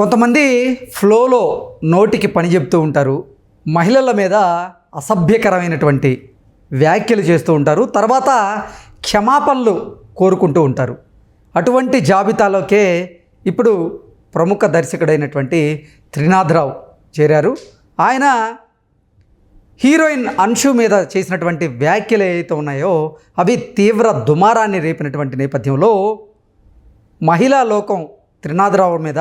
కొంతమంది ఫ్లోలో నోటికి పని చెప్తూ ఉంటారు. మహిళల మీద అసభ్యకరమైనటువంటి వ్యాఖ్యలు చేస్తూ ఉంటారు. తర్వాత క్షమాపణలు కోరుకుంటూ ఉంటారు. అటువంటి జాబితాలోకే ఇప్పుడు ప్రముఖ దర్శకుడైనటువంటి త్రినాథరావు చేరారు. ఆయన హీరోయిన్ అన్షు మీద చేసినటువంటి వ్యాఖ్యలు ఏవైతే ఉన్నాయో అవి తీవ్ర దుమారాన్ని రేపినటువంటి నేపథ్యంలో మహిళా లోకం త్రినాథరావు మీద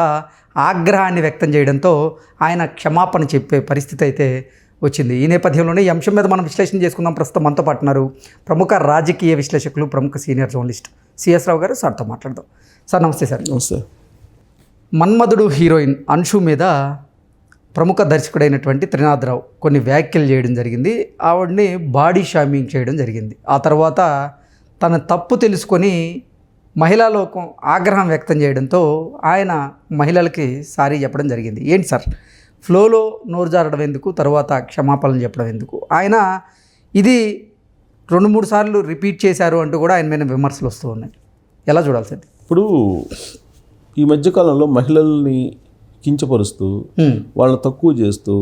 ఆగ్రహాన్ని వ్యక్తం చేయడంతో ఆయన క్షమాపణ చెప్పే పరిస్థితి అయితే వచ్చింది. ఈ నేపథ్యంలోనే ఈ అంశం మీద మనం విశ్లేషణ చేసుకుందాం. ప్రస్తుతం మనతో పాటున్నారు ప్రముఖ రాజకీయ విశ్లేషకులు ప్రముఖ సీనియర్ జర్నలిస్ట్ సిఎస్ రావు గారు. సార్తో మాట్లాడదాం. సార్ నమస్తే సార్. నమస్తే. మన్మధుడు హీరోయిన్ అన్షు మీద ప్రముఖ దర్శకుడైనటువంటి త్రినాథరావు కొన్ని వ్యాఖ్యలు చేయడం జరిగింది. ఆవిడని బాడీ షామింగ్ చేయడం జరిగింది. ఆ తర్వాత తన తప్పు తెలుసుకొని మహిళా లోకం ఆగ్రహం వ్యక్తం చేయడంతో ఆయన మహిళలకి సారీ చెప్పడం జరిగింది. ఏంటి సార్? ఫ్లోలో నోరు జారడం ఎందుకు? తర్వాత క్షమాపణలు చెప్పడం ఎందుకు? ఆయన ఇది రెండు మూడు సార్లు రిపీట్ చేశారు అంటూ కూడా ఆయన మీద విమర్శలు వస్తూ ఉన్నాయి. ఎలా చూడాలి సార్ ఇప్పుడు ఈ మధ్యకాలంలో మహిళల్ని కించపరుస్తూ. వాళ్ళని తక్కువ చేస్తూ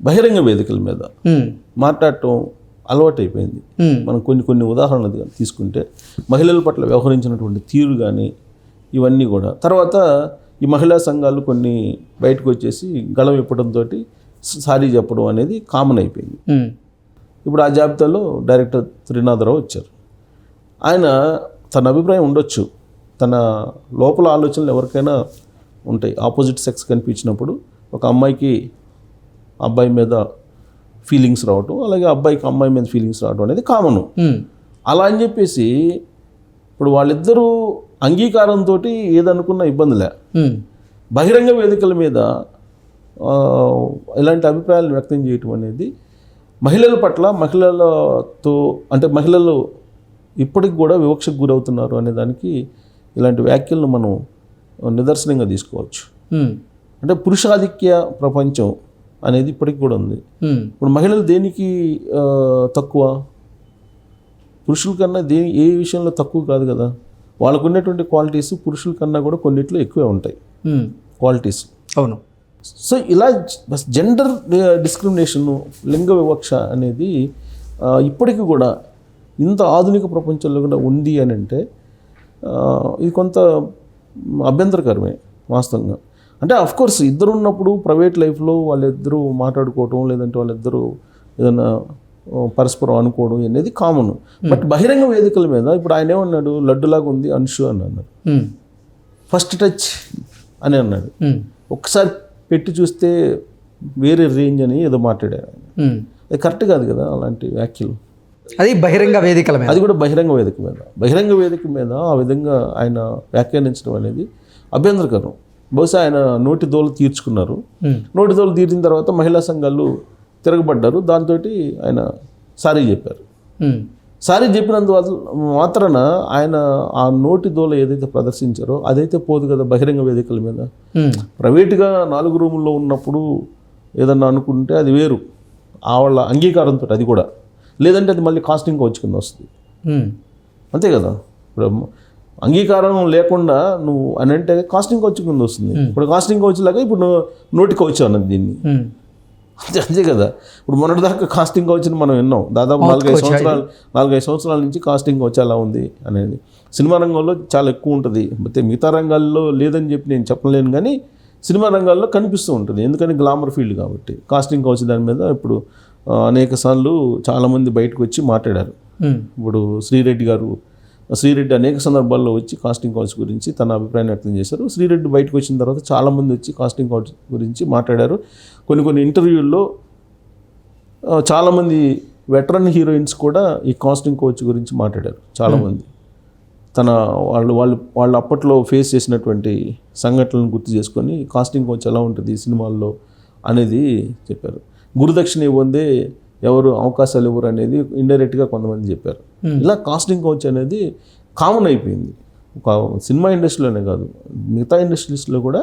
బహిరంగ వేదికల మీద. మాట్లాడటం అలవాటైపోయింది. మనం కొన్ని కొన్ని ఉదాహరణలు తీసుకుంటే మహిళల పట్ల వ్యవహరించినటువంటి తీరు కానీ ఇవన్నీ కూడా. తర్వాత ఈ మహిళా సంఘాలు కొన్ని బయటకు వచ్చేసి గళం ఇప్పడంతో సారీ చెప్పడం అనేది కామన్ అయిపోయింది. ఇప్పుడు ఆ జాబితాలో డైరెక్టర్ త్రినాథరావు వచ్చారు. ఆయన తన అభిప్రాయం ఉండొచ్చు. తన లోపల ఆలోచనలు ఎవరికైనా ఉంటాయి. ఆపోజిట్ సెక్స్ కనిపించినప్పుడు ఒక అమ్మాయికి అబ్బాయి మీద ఫీలింగ్స్ రావటం అలాగే అబ్బాయికి అమ్మాయి మీద ఫీలింగ్స్ రావడం అనేది కామను. అలా అని చెప్పేసి ఇప్పుడు వాళ్ళిద్దరూ అంగీకారంతో ఏదనుకున్న ఇబ్బందిలే. బహిరంగ వేదికల మీద ఇలాంటి అభిప్రాయాలను వ్యక్తం చేయటం అనేది మహిళల పట్ల మహిళలతో అంటే మహిళలు ఇప్పటికి కూడా వివక్షకు గురవుతున్నారు అనే దానికి ఇలాంటి వ్యాఖ్యలను మనం నిదర్శనంగా తీసుకోవచ్చు. అంటే పురుషాధిక్య ప్రపంచం అనేది ఇప్పటికి కూడా ఉంది. ఇప్పుడు మహిళలు దేనికి తక్కువ? పురుషుల కన్నా దేని ఏ విషయంలో తక్కువ కాదు కదా? వాళ్ళకు ఉన్నటువంటి క్వాలిటీస్ పురుషుల కన్నా కూడా కొన్నిట్లో ఎక్కువే ఉంటాయి. క్వాలిటీస్ అవును. సో ఇలా బస్ జెండర్ డిస్క్రిమినేషన్ లింగ వివక్ష అనేది ఇప్పటికీ కూడా ఇంత ఆధునిక ప్రపంచంలో కూడా ఉంది అని అంటే ఇది కొంత అభ్యంతరకరమే వాస్తవంగా. అంటే అఫ్ కోర్స్ ఇద్దరు ఉన్నప్పుడు ప్రైవేట్ లైఫ్లో వాళ్ళిద్దరూ మాట్లాడుకోవటం లేదంటే వాళ్ళిద్దరూ ఏదైనా పరస్పరం అనుకోవడం అనేది కామన్ బట్ బహిరంగ వేదికల మీద ఇప్పుడు ఆయన ఏమన్నాడు? లడ్డులాగా ఉంది అన్షు అని అన్నాడు. ఫస్ట్ టచ్ అని అన్నాడు. హ్మ్. ఒక్కసారి పెట్టి చూస్తే వేరే రేంజ్ అని ఏదో మాట్లాడారు ఆయన. కరెక్ట్ కాదు కదా అలాంటి వ్యాఖ్యలు. అది బహిరంగ వేదికల మీద. అది కూడా బహిరంగ వేదిక మీద. బహిరంగ వేదిక మీద ఆ విధంగా ఆయన వ్యాఖ్యానించడం అనేది అభ్యంతరకరం. బహుశా ఆయన నోటి దోలు తీర్చుకున్నారు. నోటి దోలు తీర్చిన తర్వాత మహిళా సంఘాలు తిరగబడ్డారు దాంతో ఆయన సారీ చెప్పారు. సారీ చెప్పినందు మాత్రాన ఆయన ఆ నోటి దోల ఏదైతే ప్రదర్శించారో అదైతే పోదు కదా బహిరంగ వేదికల మీద. ప్రైవేట్గా నాలుగు రూముల్లో ఉన్నప్పుడు ఏదన్నా అనుకుంటే అది వేరు ఆ వాళ్ళ అంగీకారంతో అది కూడా లేదంటే అది మళ్ళీ కాస్టింగ్ కోచ్ కింద వస్తుంది. అంతే కదా ఇప్పుడు అంగీకారం లేకుండా నువ్వు అని అంటే కాస్టింగ్ కోచ్ కింద వస్తుంది. ఇప్పుడు కాస్టింగ్ కోచ్ లాగా ఇప్పుడు నోటి కోచ్ అన్నది దీన్ని. హ్మ్. అంతే అంతే కదా. ఇప్పుడు మొన్నటిదాకా కాస్టింగ్ కోచ్ని మనం విన్నాం దాదాపు నాలుగైదు సంవత్సరాలు నాలుగైదు సంవత్సరాల నుంచి కాస్టింగ్ కోచ్ అలా ఉంది అనేది. సినిమా రంగంలో చాలా ఎక్కువ ఉంటుంది. అయితే మిగతా రంగాల్లో లేదని చెప్పి నేను చెప్పలేను కానీ సినిమా రంగాల్లో కనిపిస్తూ ఉంటుంది. ఎందుకని గ్లామర్ ఫీల్డ్ కాబట్టి. కాస్టింగ్ కోచ్ దాని మీద ఇప్పుడు అనేక సార్లు చాలామంది బయటకు వచ్చి మాట్లాడారు. హ్మ్. ఇప్పుడు శ్రీరెడ్డి గారు శ్రీరెడ్డి అనేక సందర్భాల్లో వచ్చి కాస్టింగ్ కౌచ్ గురించి తన అభిప్రాయం వ్యక్తం చేశారు. శ్రీరెడ్డి బయటకు వచ్చిన తర్వాత చాలామంది వచ్చి కాస్టింగ్ కౌచ్ గురించి మాట్లాడారు. కొన్ని కొన్ని ఇంటర్వ్యూల్లో చాలామంది వెటరన్ హీరోయిన్స్ కూడా ఈ కాస్టింగ్ కోచ్ గురించి మాట్లాడారు. చాలామంది తన వాళ్ళు వాళ్ళు వాళ్ళు అప్పట్లో ఫేస్ చేసినటువంటి సంఘటనలను గుర్తు చేసుకొని కాస్టింగ్ కోచ్ ఎలా ఉంటుంది ఈ సినిమాల్లో అనేది చెప్పారు. గురుదక్షిణ ఇవ్వందే ఎవరు అవకాశాలు ఇవ్వరు అనేది ఇండైరెక్ట్గా కొంతమంది చెప్పారు. ఇలా కాస్టింగ్ కోచ్ అనేది కామన్ అయిపోయింది. ఒక సినిమా ఇండస్ట్రీలోనే కాదు మిగతా ఇండస్ట్రీస్లో కూడా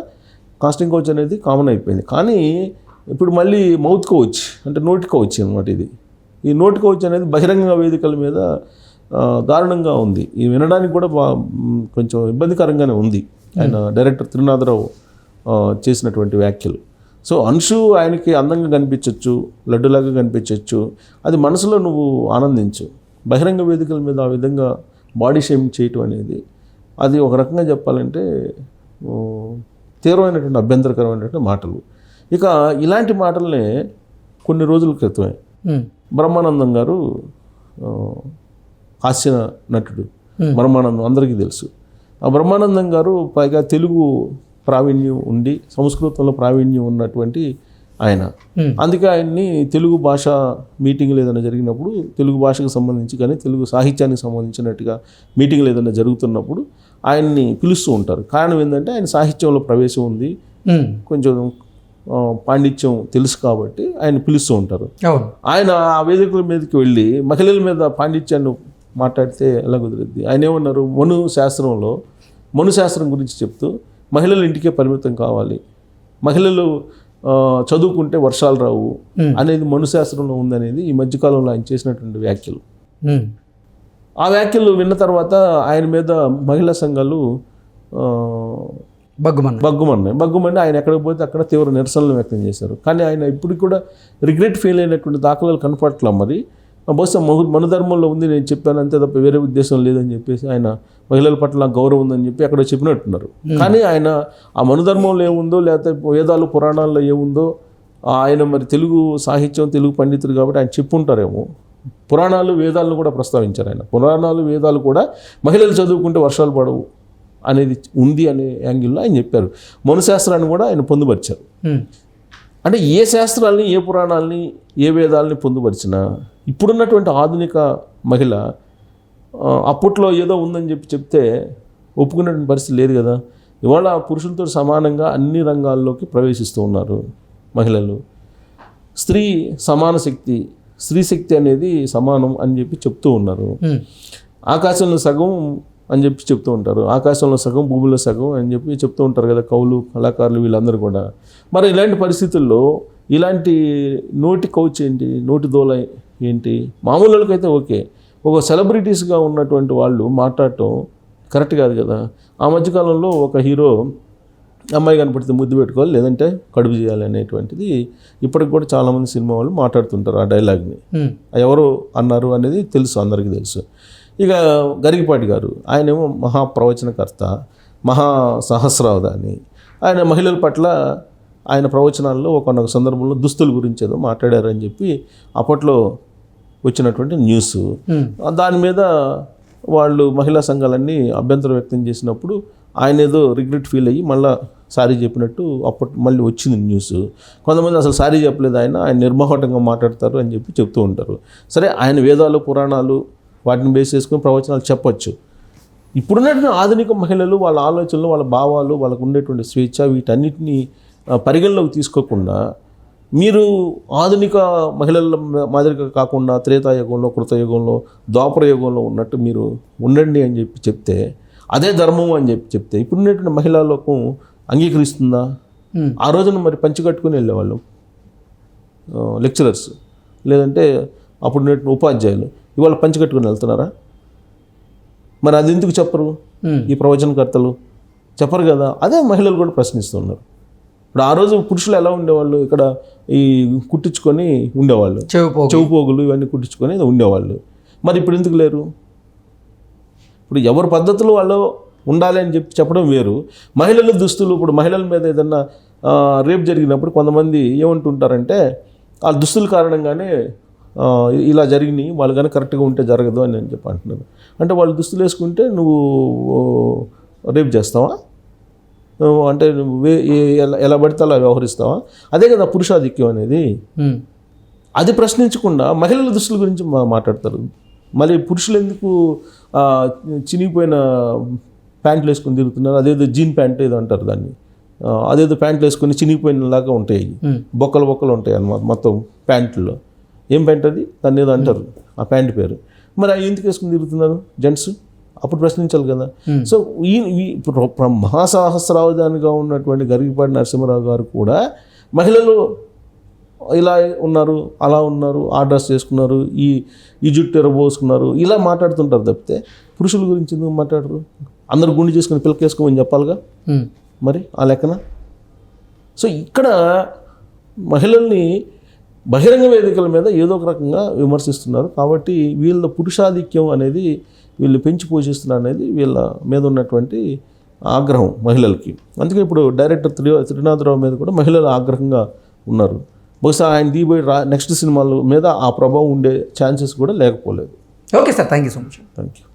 కాస్టింగ్ కోచ్ అనేది కామన్ అయిపోయింది. కానీ ఇప్పుడు మళ్ళీ మౌత్ కోచ్ అంటే నోటి కోచ్ అనమాట ఇది. ఈ నోటి కోచ్ అనేది బహిరంగ వేదికల మీద దారుణంగా ఉంది. ఇది వినడానికి కూడా బా కొంచెం ఇబ్బందికరంగానే ఉంది. ఆయన డైరెక్టర్ త్రినాథరావు చేసినటువంటి వ్యాఖ్యలు. సో అంశు ఆయనకి అందంగా కనిపించవచ్చు లడ్డులాగా కనిపించవచ్చు అది మనసులో నువ్వు ఆనందించు. బహిరంగ వేదికల మీద ఆ విధంగా బాడీ షేమింగ్ చేయటం అనేది అది ఒక రకంగా చెప్పాలంటే తీవ్రమైనటువంటి అభ్యంతరకరమైనటువంటి మాటలు. ఇక ఇలాంటి మాటలనే కొన్ని రోజుల క్రితమే బ్రహ్మానందం గారు హాస్య నటుడు. బ్రహ్మానందం అందరికీ తెలుసు. ఆ బ్రహ్మానందం గారు పైగా తెలుగు ప్రావీణ్యం ఉండి సంస్కృతంలో ప్రావీణ్యం ఉన్నటువంటి ఆయన. అందుకే ఆయన్ని తెలుగు భాష మీటింగ్లు ఏదైనా జరిగినప్పుడు తెలుగు భాషకు సంబంధించి కానీ తెలుగు సాహిత్యానికి సంబంధించినట్టుగా మీటింగ్లు ఏదైనా జరుగుతున్నప్పుడు ఆయన్ని పిలుస్తూ ఉంటారు. కారణం ఏంటంటే ఆయన సాహిత్యంలో ప్రవేశం ఉంది. కొంచెం పాండిత్యం తెలుసు కాబట్టి ఆయన పిలుస్తూ ఉంటారు. ఆయన ఆ వేదికల మీదకి వెళ్ళి మహిళల మీద పాండిత్యాన్ని మాట్లాడితే ఎలా కుదిరిద్ది? ఆయన ఏమన్నారు? మను శాస్త్రంలో మను శాస్త్రం గురించి చెప్తూ మహిళలు ఇంటికే పరిమితం కావాలి. మహిళలు చదువుకుంటే వర్షాలు రావు. అనేది మను శాస్త్రంలో ఉందనేది ఈ మధ్యకాలంలో ఆయన చేసినటువంటి వ్యాఖ్యలు. ఆ వ్యాఖ్యలు విన్న తర్వాత ఆయన మీద మహిళా సంఘాలు ఆ, బగ్గుమన్న బగ్గుమన్నాయి. బగ్గుమని ఆయన ఎక్కడికి పోతే అక్కడ తీవ్ర నిరసనలు వ్యక్తం చేశారు. కానీ ఆయన ఇప్పటికి కూడా రిగ్రెట్ ఫీల్ అయినటువంటి దాఖలాలు కనపట్లా మరి. బహుశా మహు మనుధర్మంలో ఉంది నేను చెప్పాను అంతే తప్ప వేరే ఉద్దేశం లేదని చెప్పేసి ఆయన మహిళల పట్ల గౌరవం ఉందని చెప్పి అక్కడ చెప్పినట్టున్నారు. కానీ ఆయన ఆ మనుధర్మంలో ఏముందో లేకపోతే వేదాలు పురాణాల్లో ఏముందో ఆయన మరి తెలుగు సాహిత్యం తెలుగు పండితుడు కాబట్టి ఆయన చెప్పుంటారేమో. పురాణాలు వేదాలను కూడా ప్రస్తావించారు ఆయన. పురాణాలు వేదాలు కూడా మహిళలు చదువుకుంటే వర్షాలు పడవు అనేది ఉంది అనే యాంగిల్లో ఆయన చెప్పారు. మనుశాస్త్రాన్ని కూడా ఆయన పొందుపరిచారు. అంటే ఏ శాస్త్రాల్ని ఏ పురాణాలని ఏ వేదాలని పొందుపరిచినా ఇప్పుడున్నటువంటి ఆధునిక మహిళ అప్పట్లో ఏదో ఉందని చెప్పి చెప్తే ఒప్పుకునేటువంటి పరిస్థితి లేదు కదా. ఇవాళ పురుషులతో సమానంగా అన్ని రంగాల్లోకి ప్రవేశిస్తూ ఉన్నారు మహిళలు. స్త్రీ సమాన శక్తి స్త్రీ శక్తి అనేది సమానం అని చెప్పి చెప్తూ ఉన్నారు. ఆకాశంలో సగం అని చెప్పి చెప్తూ ఉంటారు. ఆకాశంలో సగం భూమిలో సగం అని చెప్పి చెప్తూ ఉంటారు కదా కవులు కళాకారులు వీళ్ళందరూ కూడా. మరి ఇలాంటి పరిస్థితుల్లో ఇలాంటి నోటి కౌచ్ ఏంటి? నోటి దోల ఏంటి? మామూలు వాళ్ళకైతే ఓకే. ఒక సెలబ్రిటీస్గా ఉన్నటువంటి వాళ్ళు మాట్లాడటం కరెక్ట్ కాదు కదా. ఆ మధ్యకాలంలో ఒక హీరో అమ్మాయి కనపడితే ముద్దు పెట్టుకోవాలి లేదంటే కడుపు చేయాలి అనేటువంటిది ఇప్పటికి కూడా చాలామంది సినిమా వాళ్ళు మాట్లాడుతుంటారు ఆ డైలాగ్ని. ఎవరు అన్నారు అనేది తెలుసు అందరికీ తెలుసు. ఇక గరిగిపాటి గారు ఆయనేమో మహాప్రవచనకర్త మహా సహస్రావధాని. ఆయన మహిళల పట్ల ఆయన ప్రవచనాల్లో ఒకనొక సందర్భంలో దుస్తుల గురించి ఏదో మాట్లాడారని చెప్పి అప్పట్లో వచ్చినటువంటి న్యూస్. దాని మీద వాళ్ళు మహిళా సంఘాలన్నీ అభ్యంతరం వ్యక్తం చేసినప్పుడు ఆయన ఏదో రిగ్రెట్ ఫీల్ అయ్యి మళ్ళీ సారీ చెప్పినట్టు అప్పటి మళ్ళీ వచ్చింది న్యూస్. కొంతమంది అసలు సారీ చెప్పలేదు ఆయన ఆయన నిర్మోహటంగా మాట్లాడతారు అని చెప్పి చెప్తూ ఉంటారు. సరే ఆయన వేదాలు పురాణాలు వాటిని బేస్ చేసుకుని ప్రవచనాలు చెప్పొచ్చు. ఇప్పుడున్నటువంటి ఆధునిక మహిళలు వాళ్ళ ఆలోచనలు వాళ్ళ భావాలు వాళ్ళకు ఉండేటువంటి స్వేచ్ఛ వీటన్నిటిని పరిగణలోకి తీసుకోకుండా మీరు ఆధునిక మహిళల మాదిరిగా కాకుండా త్రేతాయుగంలో కృతయుగంలో ద్వాపర యుగంలో ఉన్నట్టు మీరు ఉండండి అని చెప్పి చెప్తే అదే ధర్మం అని చెప్పి చెప్తే ఇప్పుడున్నటువంటి మహిళా లోకం అంగీకరిస్తుందా ఆ రోజున మరి పంచి కట్టుకుని వెళ్ళేవాళ్ళు? లెక్చరర్స్ లేదంటే అప్పుడు ఉపాధ్యాయులు. ఇవాళ పంచి కట్టుకుని వెళ్తున్నారా? మరి అది ఎందుకు చెప్పరు? ఈ ప్రవచనకర్తలు చెప్పరు కదా? అదే మహిళలు కూడా ప్రశ్నిస్తున్నారు ఇప్పుడు ఆ రోజు పురుషులు ఎలా ఉండేవాళ్ళు? ఇక్కడ ఈ కుట్టించుకొని ఉండేవాళ్ళు. చెవి పోగు చెవు పోగులు ఇవన్నీ కుట్టించుకొని ఉండేవాళ్ళు. మరి ఇప్పుడు ఎందుకు లేరు? ఇప్పుడు ఎవరి పద్ధతులు వాళ్ళు ఉండాలి అని చెప్పి చెప్పడం వేరు. మహిళల దుస్తులు ఇప్పుడు మహిళల మీద ఏదన్నా రేప్ జరిగినప్పుడు కొంతమంది ఏమంటుంటారంటే ఆ దుస్తుల కారణంగానే ఇలా జరిగినాయి వాళ్ళు కానీ కరెక్ట్గా ఉంటే జరగదు అని నేను చెప్పి అంటున్నాను అంటే వాళ్ళు దుస్తులు వేసుకుంటే నువ్వు రేప్ చేస్తావా? అంటే ఎలా పడితే అలా వ్యవహరిస్తావా? అదే కదా పురుషాధిక్యం అనేది. అది ప్రశ్నించకుండా మహిళల దుస్తుల గురించి మాట్లాడతారు. మళ్ళీ పురుషులు ఎందుకు చినిగిపోయిన ప్యాంట్లు వేసుకొని తిరుగుతున్నారు? అదేదో జీన్ ప్యాంట్ ఏదో అంటారు దాన్ని. అదేదో ప్యాంట్లు వేసుకొని చినిగిపోయినలాగా ఉంటాయి. బొక్కలు బొక్కలు ఉంటాయి అన్నమాట మొత్తం ప్యాంట్లో ఏం ప్యాంట్ అది? దాన్ని ఏదో అంటారు. ఆ ప్యాంట్ పేరు. మరి అవి ఎందుకు వేసుకుని తిరుగుతున్నారు జెంట్స్? అప్పుడు ప్రశ్నించాలి కదా. Hmm. సో ఈ ఈ మహాసహస్రావధానిగా ఉన్నటువంటి గరిగిపాటి నరసింహరావు గారు కూడా మహిళలు ఇలా ఉన్నారు అలా ఉన్నారు ఆ డ్రెస్ చేసుకున్నారు ఈ ఈ జుట్టు ఎరబోసుకున్నారు ఇలా మాట్లాడుతుంటారు తప్పితే పురుషుల గురించి ఎందుకు మాట్లాడరు? అందరు గుండు చేసుకుని పిల్లకేసుకోమని చెప్పాలిగా? ఉమ్, మరి ఆ లెక్కన? సో ఇక్కడ మహిళల్ని బహిరంగ వేదికల మీద ఏదో ఒక రకంగా విమర్శిస్తున్నారు. కాబట్టి వీళ్ళ పురుషాధిక్యం అనేది వీళ్ళు పెంచి పోషిస్తున్నారు అనేది వీళ్ళ మీద ఉన్నటువంటి ఆగ్రహం మహిళలకి. అందుకే ఇప్పుడు డైరెక్టర్ త్రి త్రినాథరావు మీద కూడా మహిళలు ఆగ్రహంగా ఉన్నారు. బహుశా ఆయన దిగిపోయి రా నెక్స్ట్ సినిమాల మీద ఆ ప్రభావం ఉండే ఛాన్సెస్ కూడా లేకపోలేదు. Okay sir thank you so much. Thank you